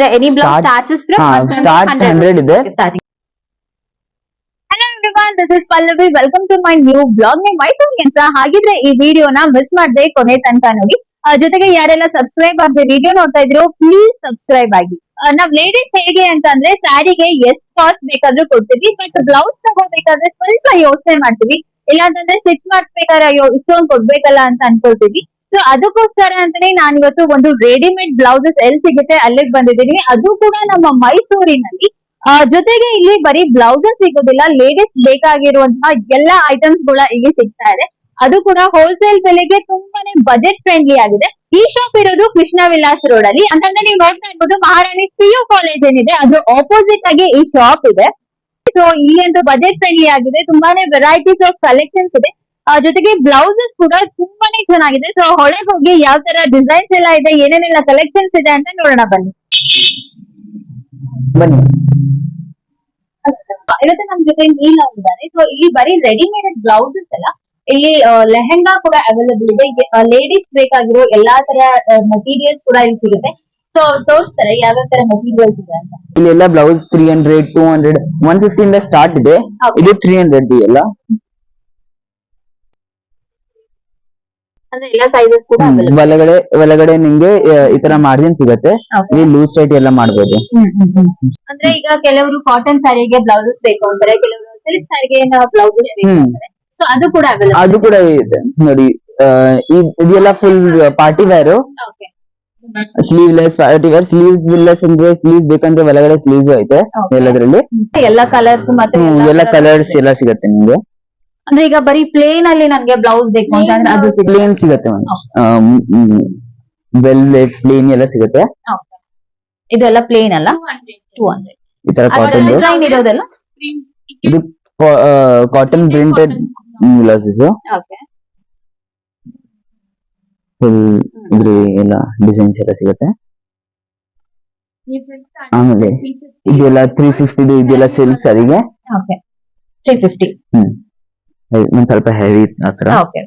ಅಂದ್ರೆ any blouse starts from ಹಾ, start 100 ಇದೆ. This is Pallavi welcome to my new blog ನೇ ಮೈಸೂರಿಗೆ ಅಂತ ಹಾಗಿದ್ರೆ ಈ ವಿಡಿಯೋನ ಮಿಸ್ ಮಾಡದೆ ಕೊನೆ ತನಕ ನೋಡಿ. ಜೊತೆಗೆ ಯಾರೆಲ್ಲ ಸಬ್ಸ್ಕ್ರೈಬ್ ಆಗದೆ ವಿಡಿಯೋ ನೋಡ್ತಾ ಇದ್ರು ಪ್ಲೀಸ್ ಸಬ್ಸ್ಕ್ರೈಬ್ ಆಗಿ. ನಾವ್ ಲೇಡೀಸ್ ಹೇಗೆ ಅಂತಂದ್ರೆ ಸ್ಯಾರಿಗೆ ಎಷ್ಟ್ ಕಾಸ್ಟ್ ಬೇಕಾದ್ರೂ ಕೊಡ್ತೀವಿ. ಬಟ್ ಬ್ಲೌಸ್ ತಗೋಬೇಕಾದ್ರೆ ಸ್ವಲ್ಪ ಯೋಚನೆ ಮಾಡ್ತೀವಿ. ಇಲ್ಲಾಂತಂದ್ರೆ ಸ್ಟಿಚ್ ಮಾಡಿಸ್ಬೇಕಾದ್ರೆ ಅಯ್ಯೋ ಇಷ್ಟೊಂದು ಕೊಡ್ಬೇಕಲ್ಲ ಅಂತ ಅನ್ಕೊಳ್ತೀವಿ. ಸೊ ಅದಕ್ಕೋಸ್ಕರ ಅಂತಾನೆ ನಾನು ಇವತ್ತು ಒಂದು ರೆಡಿಮೇಡ್ ಬ್ಲೌಸಸ್ ಎಲ್ಲಿ ಸಿಗುತ್ತೆ ಅಲ್ಲಿಗೆ ಬಂದಿದ್ದೀನಿ. ಅದು ಕೂಡ ನಮ್ಮ ಮೈಸೂರಿನಲ್ಲಿ. ಜೊತೆಗೆ ಇಲ್ಲಿ ಬರೀ ಬ್ಲೌಸಸ್ ಸಿಗೋದಿಲ್ಲ ಲೇಡೀಸ್ ಬೇಕಾಗಿರುವಂತಹ ಎಲ್ಲಾ ಐಟಮ್ಸ್ ಕೂಡ ಇಲ್ಲಿ ಸಿಗ್ತಾ ಇದೆ. ಅದು ಕೂಡ ಹೋಲ್ಸೇಲ್ ಬೆಲೆಗೆ ತುಂಬಾನೇ ಬಜೆಟ್ ಫ್ರೆಂಡ್ಲಿ ಆಗಿದೆ. ಈ ಶಾಪ್ ಇರೋದು ಕೃಷ್ಣ ವಿಲಾಸ್ ರೋಡ್ ಅಲ್ಲಿ. ಅಂತಂದ್ರೆ ನೀವು ನೋಡ್ತಾ ಇರ್ಬೋದು, ಮಹಾರಾಣಿ ಪಿ ಯು ಕಾಲೇಜ್ ಏನಿದೆ ಅದ್ರ ಆಪೋಸಿಟ್ ಆಗಿ ಈ ಶಾಪ್ ಇದೆ. ಸೊ ಇಲ್ಲಿ ಅಂತೂ ಬಜೆಟ್ ಫ್ರೆಂಡ್ಲಿ ಆಗಿದೆ. ತುಂಬಾನೇ ವೆರೈಟೀಸ್ ಆಫ್ ಕಲೆಕ್ಷನ್ಸ್ ಇದೆ. ಜೊತೆಗೆ ಬ್ಲೌಸಸ್ ಕೂಡ ತುಂಬಾನೇ ಚೆನ್ನಾಗಿದೆ. ಸೊ ಹೊಳೆ ಹೋಗಿ ಯಾವ ತರ ಡಿಸೈನ್ಸ್ ಎಲ್ಲ ಇದೆ ಏನೇನೆಲ್ಲ ಕಲೆಕ್ಷನ್ಸ್ ಇದೆ ಅಂತ ನೋಡೋಣ ಬನ್ನಿ. ಬನ್ನಿ. ಇವತ್ತು ನಮ್ ಜೊತೆ ನೀಲ ಇದ್ದಾರೆ. ಸೊ ಇಲ್ಲಿ ಬರೀ ರೆಡಿಮೇಡ್ ಬ್ಲೌಸಸ್ ಅಲ್ಲ ಇಲ್ಲಿ ಲೆಹೆಂಗಾ ಕೂಡ ಅವೈಲೇಬಲ್ ಇದೆ. ಲೇಡೀಸ್ ಬೇಕಾಗಿರೋ ಎಲ್ಲಾ ತರ ಮಟೀರಿಯಲ್ಸ್ ಕೂಡ ಇಲ್ಲಿ ಸಿಗುತ್ತೆ. ಸೊ ತೋರಿಸ್ತಾರೆ ಯಾವ್ಯಾವ ತರ ಮಟೀರಿಯಲ್ಸ್ ಇದೆ ಅಂತ. ಇಲ್ಲಿ ಎಲ್ಲ blouse three hundred two hundred one fifty ಇಂದ ಸ್ಟಾರ್ಟ್ ಇದೆ. ಇದು ತ್ರೀ ಹಂಡ್ರೆಡ್ ಎಲ್ಲ ಅಂದ್ರೆ ಎಲ್ಲಾ ಸೈಜಸ್ ಕೂಡ ಒಳಗಡೆ ಒಳಗಡೆ ನಿಮ್ಗೆ ಈ ತರ ಮಾರ್ಜಿನ್ ಸಿಗತ್ತೆ. ಲೂಸ್ ಟೈಟ್ ಎಲ್ಲ ಮಾಡ್ಬೋದು. ಅಂದ್ರೆ ಈಗ ಕೆಲವರು ಕಾಟನ್ ಸ್ಯಾರಿಗೆ ಬ್ಲೌಸಸ್ ಬೇಕು ಅಂತಾರೆ ಕೆಲವರು ಸಿಲ್ಕ್ ಸ್ಯಾರಿಗೆ ಬ್ಲೌಸಸ್ ಬೇಕು ಅಂತಾರೆ. ಸೊ ಅದು ಕೂಡ ಅದು ಕೂಡ ಇದೆ. ನೋಡಿ ಇದೆಲ್ಲ full party wear sleeveless party wear sleeves ವಿಲ್ಲೆಸ್ ಅಂದ್ರೆ ಸ್ಲೀವ್ಸ್ ಬೇಕಂದ್ರೆ ಒಳಗಡೆ ಸ್ಲೀವ್ಸ್ ಐತೆ. ಎಲ್ಲದ್ರಲ್ಲಿ. ಎಲ್ಲಾ ಕಲರ್ಸ್ ಮತ್ತೆ ಎಲ್ಲಾ ಎಲ್ಲ ಕಲರ್ಸ್ ಎಲ್ಲ ಸಿಗತ್ತೆ ನಿಮ್ಗೆ. ಅಂದ್ರೆ ಈಗ ಬರೀ ಪ್ಲೇನ್ ಅಲ್ಲಿ ನನ್ಗೆ ಬ್ಲೌಸ್ ಬೇಕು ಅಂತಂದ್ರೆ ಅದು ಸಿಗುತ್ತೆ. ಪ್ಲೇನ್ ಸಿಗತ್ತೆ ವೆಲ್ವೆಟ್ ಪ್ಲೇನ್ ಎಲ್ಲ ಸಿಗುತ್ತೆ. ಇದೆಲ್ಲ ಪ್ಲೇನ್ ಅಲ್ಲ? ಟೂ ಹಂಡ್ರೆಡ್ ಈ ತರ ಕಾಟನ್ ಡಿಸೈನ್ ಇರೋದೆಲ್ಲ? ಇದು cotton printed blouses okay full ಇದ್ರ ಎಲ್ಲ ಡಿಸೈನ್ಸ್ ಎಲ್ಲ ಸಿಗುತ್ತೆ. ಆಮೇಲೆ ಇದೆಲ್ಲ ತ್ರೀ ಫಿಫ್ಟಿದು ಇದೆಲ್ಲ ಸಿಲ್ಕ್ ಅದಿಗೆ ಓಕೆ ತ್ರೀ ಫಿಫ್ಟಿ ಹ್ಮ್. ಒಂದ್ ಸ್ವಲ್ಪ ಹೆವಿ ಆತರ. ಓಕೆ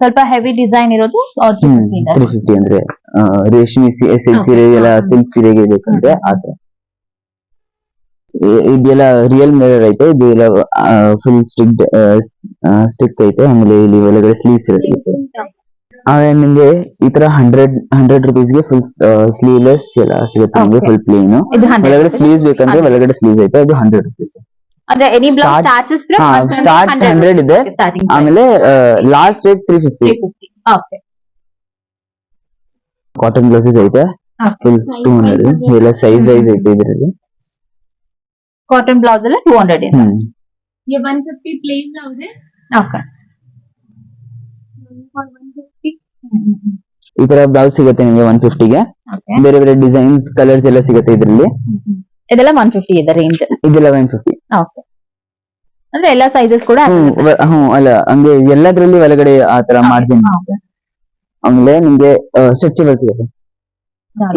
ಸ್ವಲ್ಪ ಹೆವಿ ಡಿಸೈನ್ ಇರೋದು three hmm fifty three fifty ಅಂದ್ರೆ ಆ, ರೇಷ್ಮೆ ಸಿಲ್ಕ್ ಸೀರೆ ಎಲ್ಲ ಸಿಲ್ಕ್ ಸೀರೆಗೆ ಬೇಕಂದ್ರೆ ಆತರ ಇ- ಇದೆಲ್ಲ ರಿಯಲ್ ಮಿರರ್ ಐತೆ ಇದು ಎಲ್ಲ ಫುಲ್ ಸ್ಟಿಕ್ ಸ್ಟಿಕ್ ಐತೆ ಆಮೇಲೆ ಇಲ್ಲಿ ಒಳಗಡೆ ಸ್ಲೀವ್ಸ್ ಇರುತ್ತೆ. ಆಮೇಲೆ ನಿಮ್ಗೆ ಈ ತರ ಹಂಡ್ರೆಡ್ ಹಂಡ್ರೆಡ್ ರುಪೀಸ್ಗೆ ಫುಲ್ ಸ್ಲೀವ್ಲೆಸ್ ಎಲ್ಲ ಸಿಗುತ್ತೆ ನಿಮ್ಗೆ Okay. ಫುಲ್ ಪ್ಲೇನ್ ಇದು ಹಂಡ್ರೆಡ್ ಒಳಗಡೆ ಸ್ಲೀವ್ಸ್ ಬೇಕಂದ್ರೆ ಒಳಗಡೆ ಸ್ಲೀವ್ಸ್ ಐತೆ ಅದು ಹಂಡ್ರೆಡ್ ರುಪೀಸ್ ಸ್ಟಾರ್ಟ್ ಹಂಡ್ರೆಡ್ ಇದೆ ಆಮೇಲೆ last rate three fifty cotton blouses ಐತೆ ಟೂ ಹಂಡ್ರೆಡ್ ಎಲ್ಲ ಸೈಜ್ ಸೈಜ್ ಐತೆ ಇದರಲ್ಲಿ ಕಾಟನ್ ಬ್ಲೌಸ್ ಎಲ್ಲ ಟೂ ಹಂಡ್ರೆಡ್ ಇದೆ ಒನ್ ಫಿಫ್ಟಿ ಪ್ಲೇನ್ ಅವ್ರೆ ಓಕೆ ಈ ತರ ಬ್ಲೌಸ್ ಸಿಗುತ್ತೆ ನಿಮಗೆ ಒನ್ ಫಿಫ್ಟಿಗೆ ಬೇರೆ ಬೇರೆ ಡಿಸೈನ್ಸ್ ಕಲರ್ಸ್ ಎಲ್ಲ ಸಿಗುತ್ತೆ ಇದರಲ್ಲಿ ಇದೆಲ್ಲ ಒನ್ ಫಿಫ್ಟಿ ಇದೆ ರೇಂಜ್ ಇದೆಲ್ಲ ಒನ್ ಫಿಫ್ಟಿ ಓಕೆ ಅಂದ್ರೆ ಎಲ್ಲಾ ಸೈಜಸ್ ಕೂಡ ಹ್ಮ್ ಅಲ್ಲ ಹಂಗೆ ಎಲ್ಲದ್ರಲ್ಲಿ ಒಳಗಡೆ ಆ ತರ ಮಾರ್ಜಿನ್. ಆಮೇಲೆ ನಿಮ್ಗೆ ಸ್ಟ್ರೆಚಬಲ್ ಸಿಗುತ್ತೆ.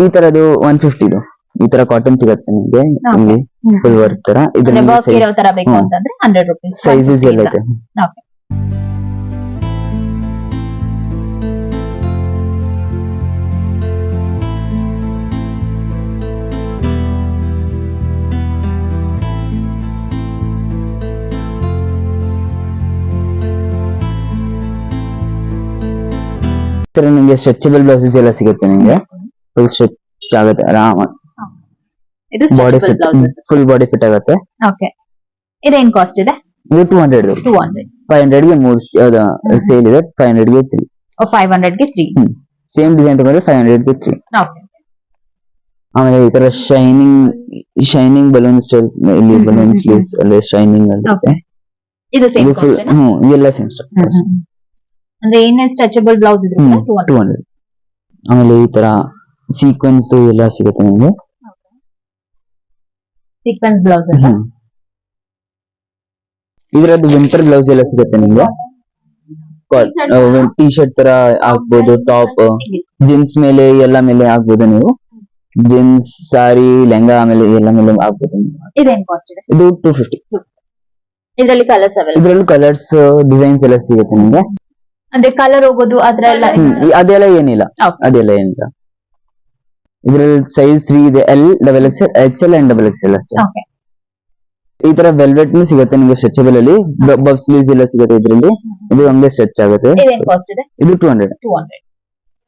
ಈ ತರದು ಒನ್ ಫಿಫ್ಟಿದು ಈ ತರ ಕಾಟನ್ ಸಿಗುತ್ತೆ ನಿಮ್ಗೆ ಇಲ್ಲಿ ಫುಲ್ ವರ್ಕ್ ತರ. ಸೈಜ್ ಸೈಜಸ್ ಎಲ್ಲ ಇದೆ ತರ ನಿಮಗೆ ಸ್ಟ್ರೆಚಬಲ್ ಬ್ಲೌಸಸ್ ಎಲ್ಲ ಸಿಗುತ್ತೆ ನಿಮಗೆ. ಫುಲ್ ಸ್ಟ್ರೆಚ್ ಆಗುತ್ತೆ ಆರಾಮ. Body fit full body fit ಆಗುತ್ತೆ. ಓಕೆ ಇದೇನ್ ಕಾಸ್ಟ್ ಇದೆ? ಇದು two hundred two hundred five ಹಂಡ್ರೆಡ್ಗೆ ಮೂರು ಸೇಲ್ ಇದೆ ಫೈವ್ ಹಂಡ್ರೆಡ್ಗೆ ತ್ರೀ ಫೈವ್ ಹಂಡ್ರೆಡ್ಗೆ ತ್ರೀ ಸೇಮ್ ಡಿಸೈನ್ ತಗೊಂಡ್ರೆ ಫೈವ್ ಹಂಡ್ರೆಡ್ಗೆ ತ್ರೀ ಓಕೆ ಆಮೇಲೆ ಈ ತರ ಶೈನಿಂಗ್ ಶೈನಿಂಗ್ ಬಲೂನ್ ಸ್ಟೈಲ್ ಇಲ್ಲಿ ಬಲೂನ್ ಸ್ಲೀವ್ಸ್ ಅಲ್ಲಿ ಶೈನಿಂಗ್ ಅಲ್ಲಿ ಇದೆ ಇದು ಸೇಮ್ ಹ್ಮ್ ಎಲ್ಲ ಸೇಮ್ ಅಂದ್ರೆ ಏನೇನ್ ಸ್ಟ್ರೆಚಬಲ್ ಬ್ಲೌಸ್ ಇದ್ರೆ ಹ್ಮ್ ಟೂ ಟೂ ಹಂಡ್ರೆಡ್ ಆಮೇಲೆ ಈ ತರ ಸೀಕ್ವೆನ್ಸ್ ಎಲ್ಲ ಸಿಗುತ್ತೆ ನಿಮ್ಗೆ. Sequence blouse hmm. ಇದ್ರದ್ದು ವಿಂಟರ್ ಬ್ಲೌಸ್ ಎಲ್ಲ ಸಿಗುತ್ತೆ ನಿಮ್ಗೆ? ಟಿ ಶರ್ಟ್ ತರ ಹಾಕ್ಬೋದು ಟಾಪ್ ಜೀನ್ಸ್ ಮೇಲೆ ಎಲ್ಲ ಮೇಲೆ ಹಾಕ್ಬೋದು ನೀವು. ಜೀನ್ಸ್ ಸಾರಿ ಲೆಹಂಗಾ ಆಮೇಲೆ ಎಲ್ಲ ಮೇಲೆ ಹಾಕ್ಬೋದು ನೀವು. ಇದೇನ್ ಕಾಸ್ಟ್ ಇದೆ? ಇದು ಟೂ ಫಿಫ್ಟಿ ಇದರಲ್ಲಿ ಕಲರ್ಸ್ ಇದ್ರಲ್ಲೂ ಕಲರ್ಸ್ ಡಿಸೈನ್ಸ್ ಎಲ್ಲ ಸಿಗುತ್ತೆ ನಿಮ್ಗೆ. ಅಂದ್ರೆ ಕಲರ್ ಹೋಗೋದು ಅದ್ರ ಎಲ್ಲ ಅದೆಲ್ಲ ಏನಿಲ್ಲ. ಅದೆಲ್ಲ ಏನಿಲ್ಲ. ಇದ್ರಲ್ಲಿ ಸೈಜ್ ತ್ರೀ ಇದೆ L double X X L and double X L ಅಷ್ಟೇ. ಈ ತರ ವೆಲ್ವೆಟ್ ನು ಸಿಗುತ್ತೆ ನಿಮಗೆ ಸ್ಟ್ರೆಚಬಲ್ ಅಲ್ಲಿ. ಬಫ್ ಸ್ಲೀವ್ಸ್ ಎಲ್ಲ ಸಿಗುತ್ತೆ ಇದ್ರಲ್ಲಿ. ಇದು ಹಂಗೆ ಸ್ಟ್ರೆಚ್ ಆಗುತ್ತೆ. ಇದೆ? ಟೂ ಹಂಡ್ರೆಡ್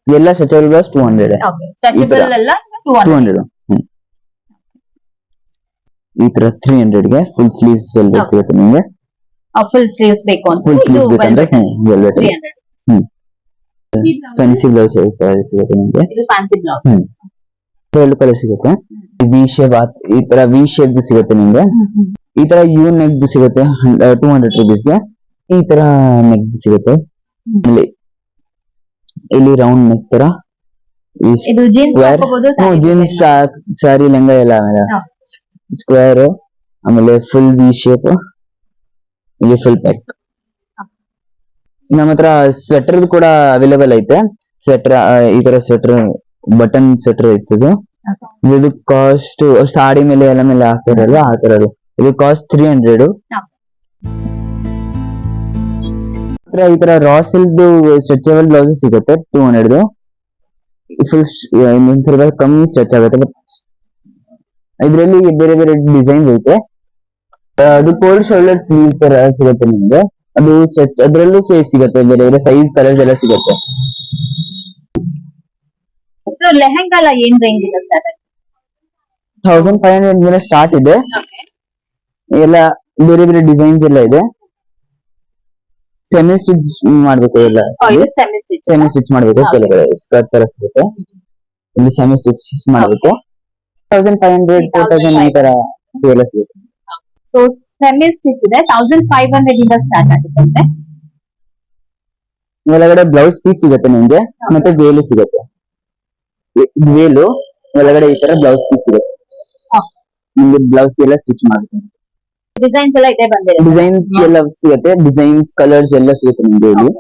ಎಲ್ಲ stretchable blouse two hundred two hundred ಈ ತರ. ತ್ರೀ ಹಂಡ್ರೆಡ್ಗೆ ಫುಲ್ ಸ್ಲೀವ್ಸ್ ವೆಲ್ವೆಟ್. ಸಿಗುತ್ತೆ ನಿಮಗೆ. ಫುಲ್ ಸ್ಲೀವ್ಸ್ ಬೇಕು ಫುಲ್ ಸ್ಲೀವ್ಸ್ ಬೇಕಂದ್ರೆ ವೆಲ್ವೆಟ್ ಫ್ಯಾನ್ಸಿ ಬ್ಲೌಸ್ ಸಿಗುತ್ತೆ ನಿಮಗೆ. ಎರಡು ಕಲರ್ ಸಿಗುತ್ತೆ. ವಿ ಶೇಪ್ ಈ ತರ ವಿ ಶೇಪ್ ಸಿಗುತ್ತೆ ನಿಮ್ಗೆ. ಈ ತರ ಯು ನೆಕ್ ಸಿಗುತ್ತೆ ಟೂ ಹಂಡ್ರೆಡ್ ರುಪೀಸ್ಗೆ ಈ ತರ ನೆಕ್ ಸಿಗುತ್ತೆ. ಇಲ್ಲಿ ಇಲ್ಲಿ ರೌಂಡ್ ನೆಕ್ ತರ. ಜೀನ್ಸ್ ಸಾರಿ ಲೆಂಗ ಎಲ್ಲ ಆಮೇಲೆ. ಸ್ಕ್ವೇರ್ ಆಮೇಲೆ ಫುಲ್ ವಿ ಶೇಪ್ ಇಲ್ಲಿ ಫುಲ್ ಪ್ಯಾಕ್ ನಮ್ಮ ಹತ್ರ ಸ್ವೆಟರ್ ಕೂಡ ಅವೈಲೇಬಲ್ ಐತೆ. ಸ್ವೆಟರ್ ಈ ತರ ಸ್ವೆಟರ್ ಬಟನ್ ಸ್ವೆಟರ್ ಇತ್ತು ಇದು ಕಾಸ್ಟ್ ಸಾಡಿ ಮೇಲೆ ಎಲ್ಲ ಮೇಲೆ ಹಾಕಿರಲ್ಲ ಆ ತರ ಇದು. Cost three hundred. ಈ ತರ ರಾ ಸಿಲ್ಕ್ ಸ್ಟ್ರೆಚಬಲ್ ಬ್ಲೌಸ್ ಸಿಗುತ್ತೆ ಟೂ ಹಂಡ್ರೆಡ್ ಫುಲ್ ಇನ್ನೊಂದ್ ಸ್ವಲ್ಪ ಕಮ್ಮಿ ಸ್ಟ್ರೆಚ್ ಆಗುತ್ತೆ ಇದರಲ್ಲಿ ಬೇರೆ ಬೇರೆ ಡಿಸೈನ್ ಐತೆ. ಅದು ಕೋಲ್ಡ್ ಶೋಲ್ಡರ್ ತರ ಸಿಗುತ್ತೆ ನಿಮ್ಗೆ. ಅದು ಸ್ಟ್ರೆಚ್ ಅದ್ರಲ್ಲೂ ಸೇ ಸಿಗುತ್ತೆ ಬೇರೆ ಬೇರೆ ಸೈಜ್ ಕಲರ್ಸ್ ಎಲ್ಲ ಸಿಗುತ್ತೆ. ಇದು ಲೆಹಂಗಾ ಎಲ್ಲ ಏನ್ ರೇಂಜ್ ಇದೆ ಸರ್ ತೌಸಂಡ್ ಫೈವ್ ಹಂಡ್ರೆಡ್ ಮೇಲೆ ಸ್ಟಾರ್ಟ್ ಇದೆ. ಎಲ್ಲ ಬೇರೆ ಬೇರೆ ಡಿಸೈನ್ಸ್ ಎಲ್ಲ ಇದೆ. ಸೆಮಿ ಸ್ಟಿಚ್ ಮಾಡ್ಬೇಕು ಎಲ್ಲ. ಸೆಮಿ ಸ್ಟಿಚ್ ಸೆಮಿ ಸ್ಟಿಚ್ ಮಾಡ್ಬೇಕು. ಕೆಳಗಡೆ ಸ್ಕರ್ಟ್ ತರ ಸಿಗುತ್ತೆ. ಇಲ್ಲಿ ಸೆಮಿ ಸ್ಟಿಚ್ ಮಾಡ್ಬೇಕು. Thousand five hundred four thousand ಈ ತರ ಎಲ್ಲ ಸಿಗುತ್ತೆ. ಸೊ ಸೆಮಿ ಸ್ಟಿಚ್ ಇದೆ. ತೌಸಂಡ್ ಫೈವ್ ಹಂಡ್ರೆಡ್ ಇಂದ ಸ್ಟಾರ್ಟ್ ಆಗುತ್ತೆ ಒಳಗಡೆ ಬ್ಲೌಸ್ ಪೀಸ್ ಸಿಗುತ್ತೆ ನಿಮ್ಗೆ ಮತ್ತೆ ವೇಲು ಸಿಗುತ್ತೆ. ವೇಲು ಒಳಗಡೆ ಈ ತರ ಬ್ಲೌಸ್ ಪೀಸ್ ಸಿಗುತ್ತೆ. ನಿಮ್ಗೆ ಬ್ಲೌಸ್ ಎಲ್ಲ ಸ್ಟಿಚ್ ಮಾಡ್ತೀನಿ ಡಿಸೈನ್ಸ್ ಎಲ್ಲ ಇದೆ ಬಂದಿದೆ ಡಿಸೈನ್ಸ್ ಎಲ್ಲ ಸಿಗುತ್ತೆ. ಡಿಸೈನ್ಸ್ ಕಲರ್ಸ್ ಎಲ್ಲ ಸಿಗುತ್ತೆ ನಿಮ್ಗೆ ಇಲ್ಲಿ.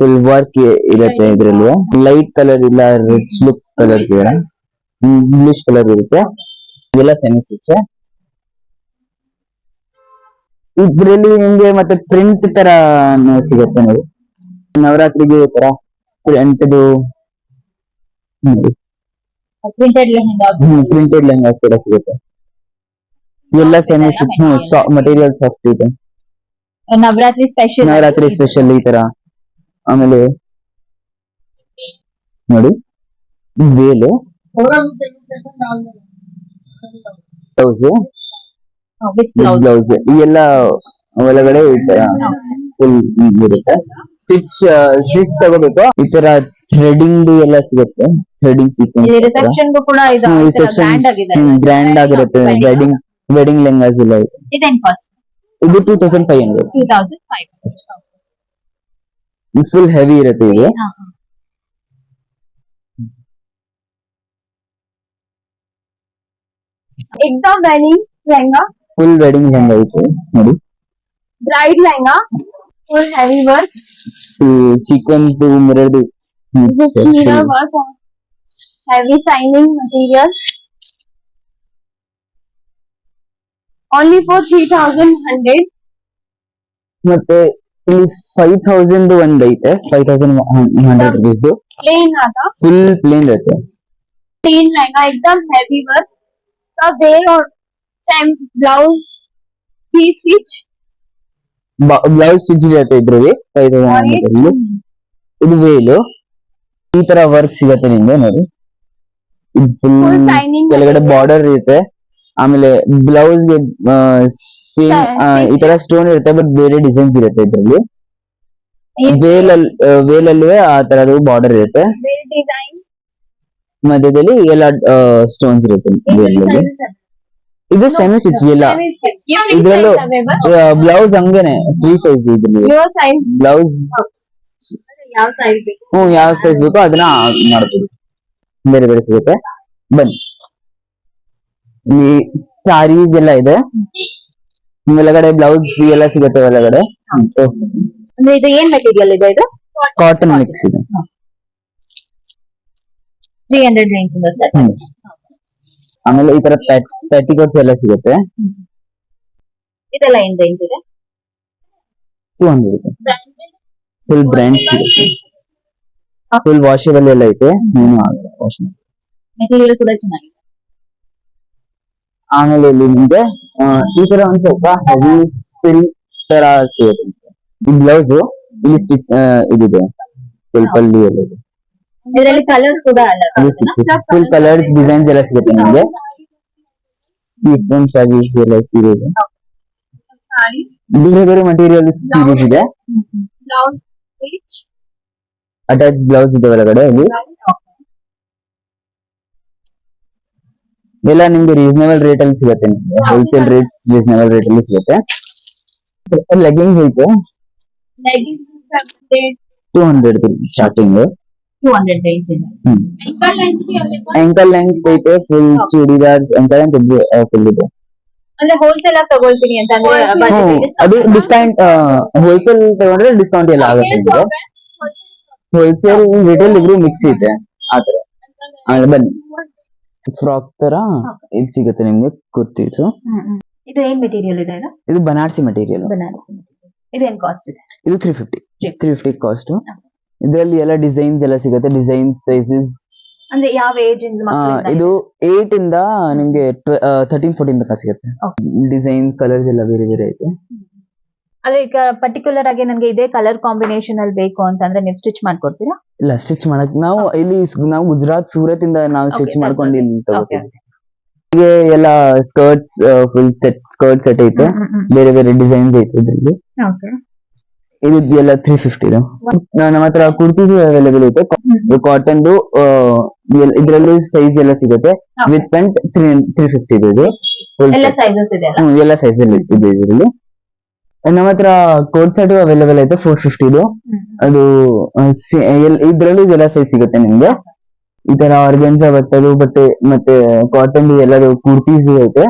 ಫುಲ್ ವರ್ಕ್ ಇರುತ್ತೆ ಇದ್ರಲ್ಲಿ. ಲೈಟ್ ಕಲರ್ ಇಲ್ಲ ರಿಚ್ ಲುಕ್ ಕಲರ್ಸ್ ಇದೆ ಇಂಗ್ಲಿಷ್ ಕಲರ್ ಇರುತ್ತೆ. ಇದೆಲ್ಲ ಸೆಮಿ ಸ್ಟಿಚ್ ಇದ್ರಲ್ಲಿ ನಿಮ್ಗೆ ಮತ್ತೆ ಪ್ರಿಂಟ್ ತರ ಸಿಗುತ್ತೆ ನೋಡಿ. ನವರಾತ್ರಿಗೆ ತರ ಪ್ರಿಂಟ್ದು ಪ್ರಿಂಟೆಡ್ ಪ್ರಿಂಟೆಡ್ ಲೆಹಂಗಾಸ್ ಕೂಡ ಸಿಗುತ್ತೆ. ಎಲ್ಲ ಸೆಮಿ ಸ್ಟಿಚ್ ಮಟೀರಿಯಲ್ ಸಾಫ್ಟ್ ಇದೆ. ನವರಾತ್ರಿ ಸ್ಪೆಷಲ್ ನವರಾತ್ರಿ ಸ್ಪೆಷಲ್ ಈ ತರ. ಆಮೇಲೆ ನೋಡಿ ವೇಲು. ಬ್ಲೌಸ್ ಬ್ಲೌಸ್ ಬ್ಲೌಸ್ ಈ ಎಲ್ಲ ಒಳಗಡೆ ಈ ತರ ಫುಲ್ ಇರುತ್ತೆ. ಸ್ಟಿಚ್ ಸ್ಟಿಚ್ ತಗೋಬೇಕು. ಈ ತರ ಥ್ರೆಡಿಂಗ್ ಎಲ್ಲ ಸಿಗುತ್ತೆ. ಥ್ರೆಡಿಂಗ್ ಸೀಕ್ವೆನ್ಸ್ ರಿಸೆಪ್ಷನ್ ಕೂಡ ಇದು ರಿಸೆಪ್ಷನ್ ಗ್ರ್ಯಾಂಡ್ ಆಗಿದೆ. ಗ್ರ್ಯಾಂಡ್ ಆಗಿರುತ್ತೆ. ವೆಡ್ಡಿಂಗ್ ವೆಡ್ಡಿಂಗ್ ಲೆಹಂಗಾಸ್ ಎಲ್ಲ ಇದೆ. ಇದೇನ್ ಕಾಸ್ಟ್ ಇದು two thousand five hundred two thousand five full heavy ಇರುತ್ತೆ ಇದು. Exam wedding lehenga? Full wedding lehenga ಐತೆ ನೋಡಿ bride lehenga full heavy work sequence ಮಿರರ್ದು Just mirror work on heavy shining materials. Only for 3100. ಮತ್ತೆ ಇಲ್ಲಿ ಫೈವ್ ತೌಸಂಡ್ ಒಂದ್ ಐತೆ five thousand hundred rupees Plain आता full plane ಇರುತ್ತೆ plain लहंगा एकदम heavy work. का there और time blouse three stitch blouse stitch ಸಿಗುತ್ತೆ ಇದ್ರಿಗೆ ಇದು ಇದು ವೇಲು ಈ ತರ ವರ್ಕ್ ಸಿಗತ್ತೆ ನಿಮ್ಗೆ ನೋಡಿ ಇದು ಫುಲ್ ಕೆಳಗಡೆ ಬಾರ್ಡರ್ ಇರುತ್ತೆ ಆಮೇಲೆ ಬ್ಲೌಸ್ ಗೆ ಸೇಮ್ ಈ ತರ ಸ್ಟೋನ್ ಇರುತ್ತೆ ಬಟ್ ಬೇರೆ ಡಿಸೈನ್ಸ್ ಇರುತ್ತೆ ಇದರಲ್ಲಿ ವೇಲಲ್ಲಿ ವೇಲಲ್ಲೂ ಆ ತರದ್ದು ಬಾರ್ಡರ್ ಇರುತ್ತೆ ಮಧ್ಯದಲ್ಲಿ ಎಲ್ಲ ಸ್ಟೋನ್ಸ್ ಇರುತ್ತೆ ವೇಲಲ್ಲಿ ಇದು ಸೆಮಿ ಸ್ಟಿಚ್ ಇಲ್ಲ ಇದ್ರಲ್ಲೂ ಬ್ಲೌಸ್ ಹಂಗೇನೆ ಫ್ರೀ ಸೈಜ್ ಇದ್ರಲ್ಲಿ. ಬ್ಲೌಸ್? ಹ್ಮ್ ಯಾವ ಸೈಜ್ ಬೇಕೋ ಅದನ್ನ ಮಾಡ್ಬೋದು. ಬೇರೆ ಬೇರೆ ಸಿಗುತ್ತೆ. ಬನ್ನಿ. ಇಲ್ಲಿ ಸಾರೀಸ್ ಎಲ್ಲ ಇದೆ. ಒಳಗಡೆ ಬ್ಲೌಸ್ ಎಲ್ಲ ಸಿಗುತ್ತೆ ಒಳಗಡೆ. ಇದು ಏನ್ ಮೆಟೀರಿಯಲ್ ಇದೆ ಇದು? ಕಾಟನ್ ಮಿಕ್ಸ್ ಇದೆ. Three hundred range. ಆಮೇಲೆ ಈ ತರ ಪ್ಯಾಟಿಕೋಟ್ಸ್ ಎಲ್ಲ ಸಿಗುತ್ತೆ. ಇದೆಲ್ಲ ಏನ್ ರೇಂಜ್ ಇದೆ ಟೂ ಹಂಡ್ರೆಡ್ ಫುಲ್ ಬ್ರ್ಯಾಂಡ್ ಸಿಗುತ್ತೆ. ಫುಲ್ ವಾಷೇಬಲ್ ಎಲ್ಲ ಐತೆ. ಏನು ಆಗಲ್ಲ ವಾಶ್ ಮೆಟೀರಿಯಲ್ ಕೂಡ ಚೆನ್ನಾಗಿದೆ. ಆಮೇಲೆ ಇಲ್ಲಿ ನಿಮ್ಗೆ ಈ ತರ ಒಂದ್ ಸ್ವಲ್ಪ ಹೆವಿ ಫಿಲ್ ತರ ಸಿಗುತ್ತೆ. ಈ ಬ್ಲೌಸ್ ಇಲ್ಲಿ ಸ್ಟಿಚ್ ಇದಿದೆ. ಫುಲ್ ಅಲ್ಲಿ. ಎಲ್ಲ ಇದೆ ಇದರಲ್ಲಿ ಕಲರ್ಸ್ ಕೂಡ ಅಲ್ಲ. ಫುಲ್ ಕಲರ್ಸ್ ಡಿಸೈನ್ಸ್ ಎಲ್ಲ ಸಿಗುತ್ತೆ ನಿಮ್ಗೆ? ಸೀಕ್ವೆನ್ಸ್ ಆಗಿ ಎಲ್ಲ ಸೀರೆ ಇದೆ ಸಾರಿ ಬೇರೆ ಬೇರೆ ಮಟೀರಿಯಲ್ ಸೀರೀಸ್ ಇದೆ. ಬ್ಲೌಸ್ ಸ್ಟಿಚ್ ಅಟ್ಯಾಚ್ ಬ್ಲೌಸ್ ಇದೆ ಒಳಗಡೆ ಇಲ್ಲಿ ಎಲ್ಲ ನಿಮ್ಗೆ ರೀಸನೇಬಲ್ ರೇಟ್ ಅಲ್ಲಿ ಸಿಗುತ್ತೆ ನಿಮ್ಗೆ. ಹೋಲ್ಸೇಲ್ ರೇಟ್ಸ್ ರೀಸನೇಬಲ್ ರೇಟ್ ಅಲ್ಲಿ ಸಿಗುತ್ತೆ. ಲೆಗ್ಗಿಂಗ್ಸ್ ಐತೆ. Leggings two hundred starting two hundred range ಇದೆ. ಅಂಕಲ್ ಲೆಂತ್ ಐತೆ full churidars ankle length full ಇದೆ. ಅಂದ್ರೆ ಹೋಲ್ಸೇಲ್ ಆಗಿ ತಗೊಳ್ತೀನಿ ಅಂತ ಅಂದ್ರೆ ಅದು ಸಾಕಾ? ಡಿಸ್ಕೌಂಟ್ ಹೋಲ್ಸೇಲ್ ತಗೊಂಡ್ರೆ ಡಿಸ್ಕೌಂಟ್ ಎಲ್ಲ ಆಗುತ್ತೆ ಇದು ಹೋಲ್ಸೇಲ್ ರಿಟೇಲ್ ಇಬ್ರು ಮಿಕ್ಸ್ ಇದೆ ಆತರ ಬನ್ನಿ. ಫ್ರಾಕ್ ತರ ಇದು ಸಿಗುತ್ತೆ ನಿಮ್ಗೆ ಕುರ್ತಿ ಹ್ಮ್. ಇದು ಏನ್ ಮೆಟೀರಿಯಲ್ ಇದೆ ಇದು? ಇದು ಬನಾರಸಿ ಮೆಟೀರಿಯಲ್ ಬನಾರಸಿ ಇದು ಇದೇನ್ ಕಾಸ್ಟ್ ಇದೆ? ಇದು three fifty three fifty cost ಇದರಲ್ಲಿ ಎಲ್ಲ ಡಿಸೈನ್ಸ್ ಎಲ್ಲ ಸಿಗುತ್ತೆ. ಡಿಸೈನ್ಸ್ ಸೈಜಸ್ ಅಂದ್ರೆ ಯಾವ ಏಜ್ ಇಂದ ಏಟ್ ಇಂದ ನಿಮ್ಗೆ ತರ್ಟೀನ್ ಫೋರ್ಟೀನ್ ತನಕ ಸಿಗುತ್ತೆ. ಡಿಸೈನ್ಸ್ ಕಲರ್ಸ್ ಎಲ್ಲ ಬೇರೆ ಬೇರೆ ಐತೆ. ಅದೇ ಈಗ ಪರ್ಟಿಕ್ಯುಲರ್ ಆಗಿ ನನಗೆ ಇದೇ ಕಲರ್ ಕಾಂಬಿನೇಷನ್ ಅಲ್ಲಿ ಬೇಕು ಅಂತಂದ್ರೆ ನೀವು ಸ್ಟಿಚ್ ಮಾಡ್ಕೊಡ್ತೀರಾ? ಇಲ್ಲ ಸ್ಟಿಚ್ ಮಾಡಕ್ ನಾವು ಇಲ್ಲಿ ನಾವು ಗುಜರಾತ್ ಸೂರತ್ ಇಂದ ನಾವು ಸ್ಟಿಚ್ ಮಾಡ್ಕೊಂಡಿ ಇಲ್ಲಿ ತಗೋತೀವಿ. ಹೀಗೆ ಎಲ್ಲ skirts full set skirt set ಐತೆ. ಬೇರೆ ಬೇರೆ ಡಿಸೈನ್ಸ್ ಐತೆ ಇದರಲ್ಲಿ. ಓಕೆ ಇದು ಎಲ್ಲ ತ್ರೀ ಫಿಫ್ಟಿ ನಮ್ಮ ಹತ್ರ ಕುರ್ತೀಸ್ ಅವೈಲೇಬಲ್ ಐತೆ ಕಾಟನ್ ಇದರಲ್ಲಿ ಸೈಜ್ ಎಲ್ಲ ಸಿಗುತ್ತೆ. With pant three three fifty ಇದೆ ಇದು. ಎಲ್ಲ ಇದೆ ಸೈಜ್ ಅಲ್ಲಿ ಇದೆ ಇದರಲ್ಲಿ. ನಮ್ಮ ಹತ್ರ ಕೋಟ್ ಸೆಟ್ ಅವೈಲೇಬಲ್ ಐತೆ ಫೋರ್ ಅದು ಇದರಲ್ಲಿ ಸಿ- ಎಲ್- ಇದ್ರಲ್ಲಿ ಎಲ್ಲ ಸೈಜ್ ಸಿಗುತ್ತೆ ನಿಮ್ಗೆ. ಈ ತರ ಆರ್ಗೆನ್ಸಾ ಬಟ್ಟೆದು ಬಟ್ಟೆ ಮತ್ತೆ ಕಾಟನ್ ಎಲ್ಲದು ಕುರ್ತೀಸ್ ಐತೆ.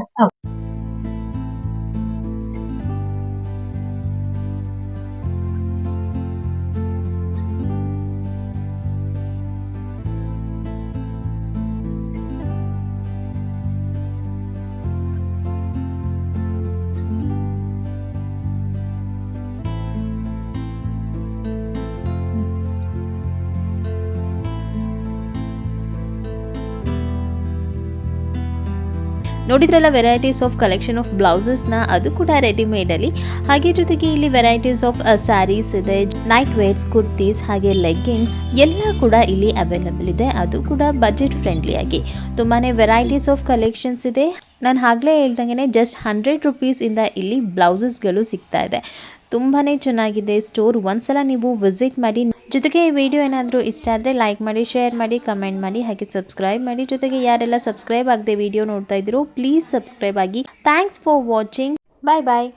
ನೋಡಿದ್ರಲ್ಲ ವೆರೈಟೀಸ್ ಆಫ್ ಕಲೆಕ್ಷನ್ ಆಫ್ ಬ್ಲೌಸಸ್ನ ಅದು ಕೂಡ ರೆಡಿಮೇಡಲ್ಲಿ ಹಾಗೆ ಜೊತೆಗೆ ಇಲ್ಲಿ ವೆರೈಟೀಸ್ ಆಫ್ ಸ್ಯಾರೀಸ್ ಇದೆ ನೈಟ್ ವೇರ್ಸ್ ಕುರ್ತೀಸ್ ಹಾಗೆ ಲೆಗ್ಗಿಂಗ್ಸ್ ಎಲ್ಲ ಕೂಡ ಇಲ್ಲಿ ಅವೈಲಬಲ್ ಇದೆ. ಅದು ಕೂಡ ಬಜೆಟ್ ಫ್ರೆಂಡ್ಲಿ ಆಗಿ. ತುಂಬಾ ವೆರೈಟೀಸ್ ಆಫ್ ಕಲೆಕ್ಷನ್ಸ್ ಇದೆ. ನಾನು ಆಗಲೇ ಹೇಳ್ದಂಗೆ ಜಸ್ಟ್ ಹಂಡ್ರೆಡ್ ರುಪೀಸಿಂದ ಇಲ್ಲಿ ಬ್ಲೌಸಸ್ಗಳು ಸಿಗ್ತಾ ಇದೆ. ತುಂಬಾ ಚೆನ್ನಾಗಿದೆ. ಸ್ಟೋರ್ ಒಂದ್ಸಲ ನೀವು ವಿಸಿಟ್ ಮಾಡಿ. ಜೊತೆಗೆ ಈ ವಿಡಿಯೋ ಏನಾದರೂ ಇಷ್ಟ ಆದರೆ ಲೈಕ್ ಮಾಡಿ ಶೇರ್ ಮಾಡಿ ಕಮೆಂಟ್ ಮಾಡಿ, ಹಾಗೆ ಸಬ್ಸ್ಕ್ರೈಬ್ ಮಾಡಿ. ಜೊತೆಗೆ ಯಾರೆಲ್ಲ ಸಬ್ಸ್ಕ್ರೈಬ್ ಆಗದೆ ವಿಡಿಯೋ ನೋಡ್ತಾ ಇದ್ದೀರೋ ಪ್ಲೀಸ್ ಸಬ್ಸ್ಕ್ರೈಬ್ ಆಗಿ. Thanks for watching bye bye